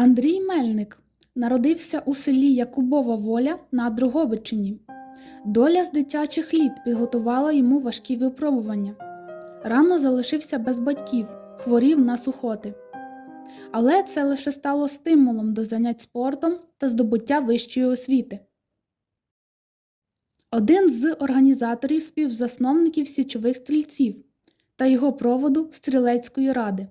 Андрій Мельник народився у селі Якубова Воля на Дрогобичині. Доля з дитячих літ підготувала йому важкі випробування. Рано залишився без батьків, хворів на сухоти. Але це лише стало стимулом до занять спортом та здобуття вищої освіти. Один з організаторів співзасновників січових стрільців та його проводу стрілецької ради.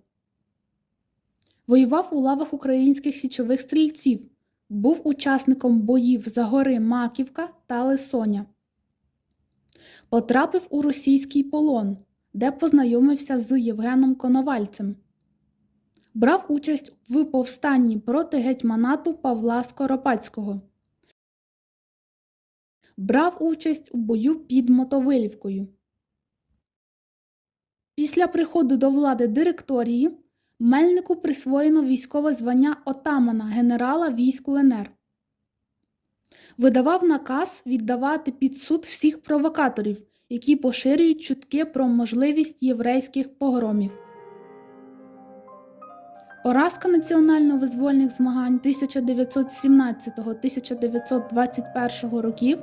Воював у лавах українських січових стрільців, був учасником боїв за гори Маківка та Лисоня. Потрапив у російський полон, де познайомився з Євгеном Коновальцем. Брав участь в повстанні проти гетьманату Павла Скоропадського. Брав участь у бою під Мотовилівкою. Після приходу до влади директорії Мельнику присвоєно військове звання отамана генерала військ УНР. Видавав наказ віддавати під суд всіх провокаторів, які поширюють чутки про можливість єврейських погромів. Поразка національно-визвольних змагань 1917-1921 років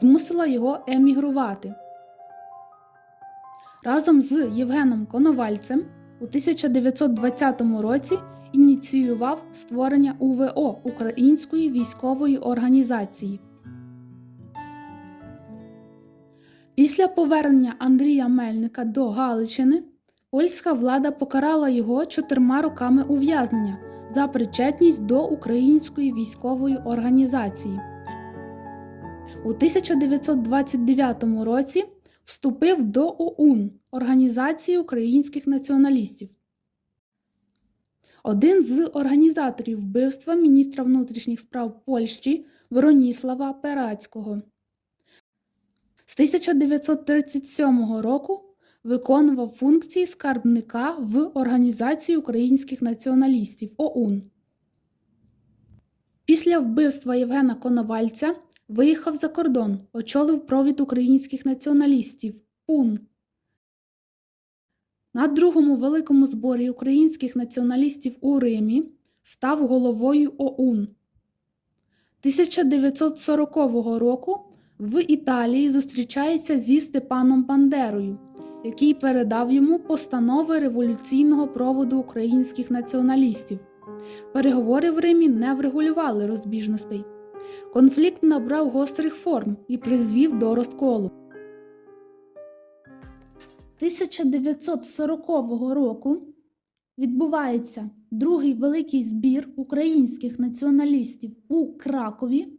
змусила його емігрувати. Разом з Євгеном Коновальцем у 1920 році ініціював створення УВО Української військової організації. Після повернення Андрія Мельника до Галичини польська влада покарала його чотирма роками ув'язнення за причетність до Української військової організації. У 1929 році вступив до ОУН Організації українських націоналістів. Один з організаторів вбивства міністра внутрішніх справ Польщі Вороніслава Перацького. З 1937 року виконував функції скарбника в Організації українських націоналістів ОУН. Після вбивства Євгена Коновальця виїхав за кордон, очолив провід українських націоналістів ПУН. На другому великому зборі українських націоналістів у Римі став головою ОУН. 1940 року в Італії зустрічається зі Степаном Бандерою, який передав йому постанови революційного проводу українських націоналістів. Переговори в Римі не врегулювали розбіжностей. Конфлікт набрав гострих форм і призвів до розколу. 1940 року відбувається другий великий збір українських націоналістів у Кракові,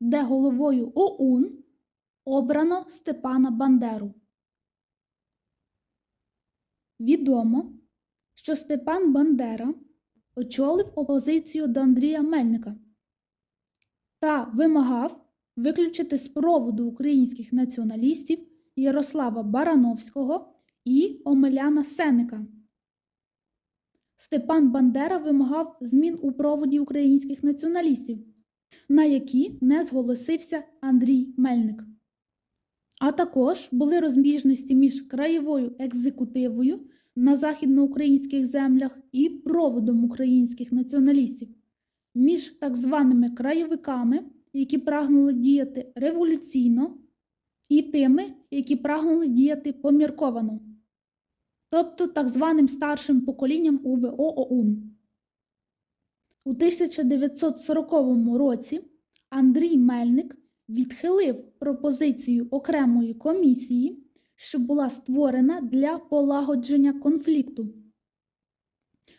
де головою ОУН обрано Степана Бандеру. Відомо, що Степан Бандера очолив опозицію до Андрія Мельника та вимагав виключити з проводу українських націоналістів Ярослава Барановського і Омеляна Сеника. Степан Бандера вимагав змін у проводі українських націоналістів, на які не зголосився Андрій Мельник. А також були розбіжності між краєвою екзекутивою на західноукраїнських землях і проводом українських націоналістів, між так званими краєвиками, які прагнули діяти революційно, і тими, які прагнули діяти помірковано, тобто так званим старшим поколінням УВО ОУН. У 1940 році Андрій Мельник відхилив пропозицію окремої комісії, що була створена для полагодження конфлікту.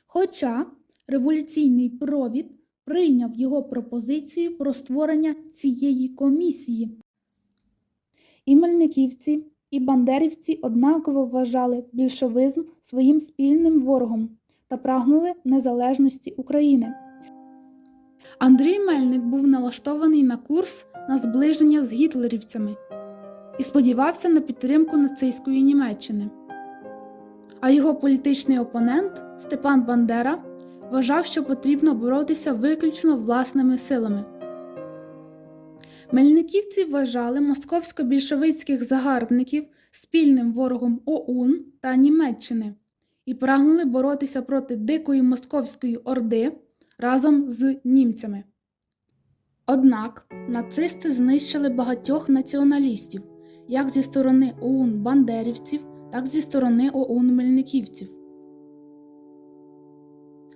Хоча революційний провід прийняв його пропозицію про створення цієї комісії. І мельниківці, і бандерівці однаково вважали більшовизм своїм спільним ворогом та прагнули незалежності України. Андрій Мельник був налаштований на курс на зближення з гітлерівцями і сподівався на підтримку нацистської Німеччини. А його політичний опонент Степан Бандера вважав, що потрібно боротися виключно власними силами. Мельниківці вважали московсько-більшовицьких загарбників спільним ворогом ОУН та Німеччини і прагнули боротися проти дикої московської орди разом з німцями. Однак нацисти знищили багатьох націоналістів як зі сторони ОУН бандерівців, так зі сторони ОУН мельниківців.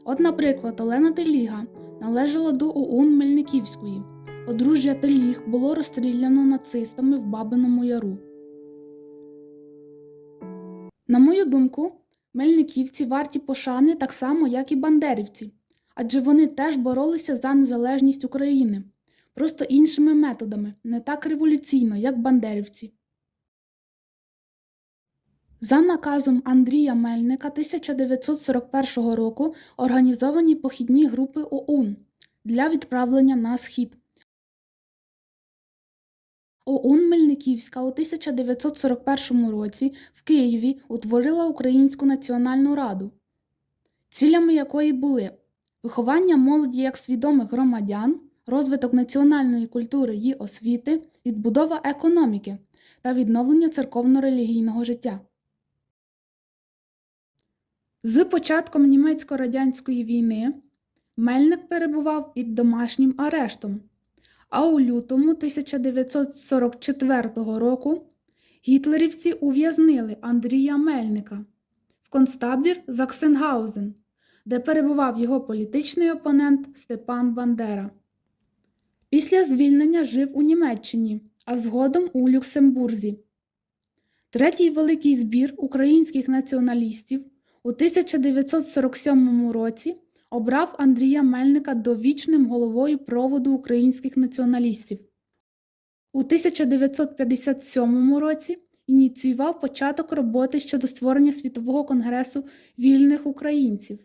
От, наприклад, Олена Теліга належала до ОУН Мельниківської. Подружжя Теліг було розстріляно нацистами в Бабиному Яру. На мою думку, мельниківці варті пошани так само, як і бандерівці, адже вони теж боролися за незалежність України, просто іншими методами, не так революційно, як бандерівці. За наказом Андрія Мельника 1941 року організовані похідні групи ОУН для відправлення на схід. ОУН Мельниківська у 1941 році в Києві утворила Українську національну раду, цілями якої були виховання молоді як свідомих громадян, розвиток національної культури і освіти, відбудова економіки та відновлення церковно-релігійного життя. З початком німецько-радянської війни Мельник перебував під домашнім арештом, а у лютому 1944 року гітлерівці ув'язнили Андрія Мельника в концтабір Заксенгаузен, де перебував його політичний опонент Степан Бандера. Після звільнення жив у Німеччині, а згодом у Люксембурзі. Третій великий збір українських націоналістів у 1947 році обрав Андрія Мельника довічним головою проводу українських націоналістів. У 1957 році ініціював початок роботи щодо створення Світового конгресу вільних українців.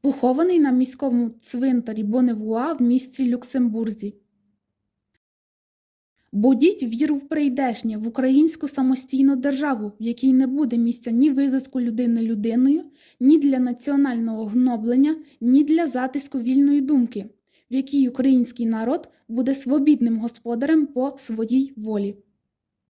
Похований на міському цвинтарі Боневуа в місті Люксембурзі. Будіть віру в прийдешнє, в українську самостійну державу, в якій не буде місця ні визиску людини людиною, ні для національного гноблення, ні для затиску вільної думки, в якій український народ буде свобідним господарем по своїй волі.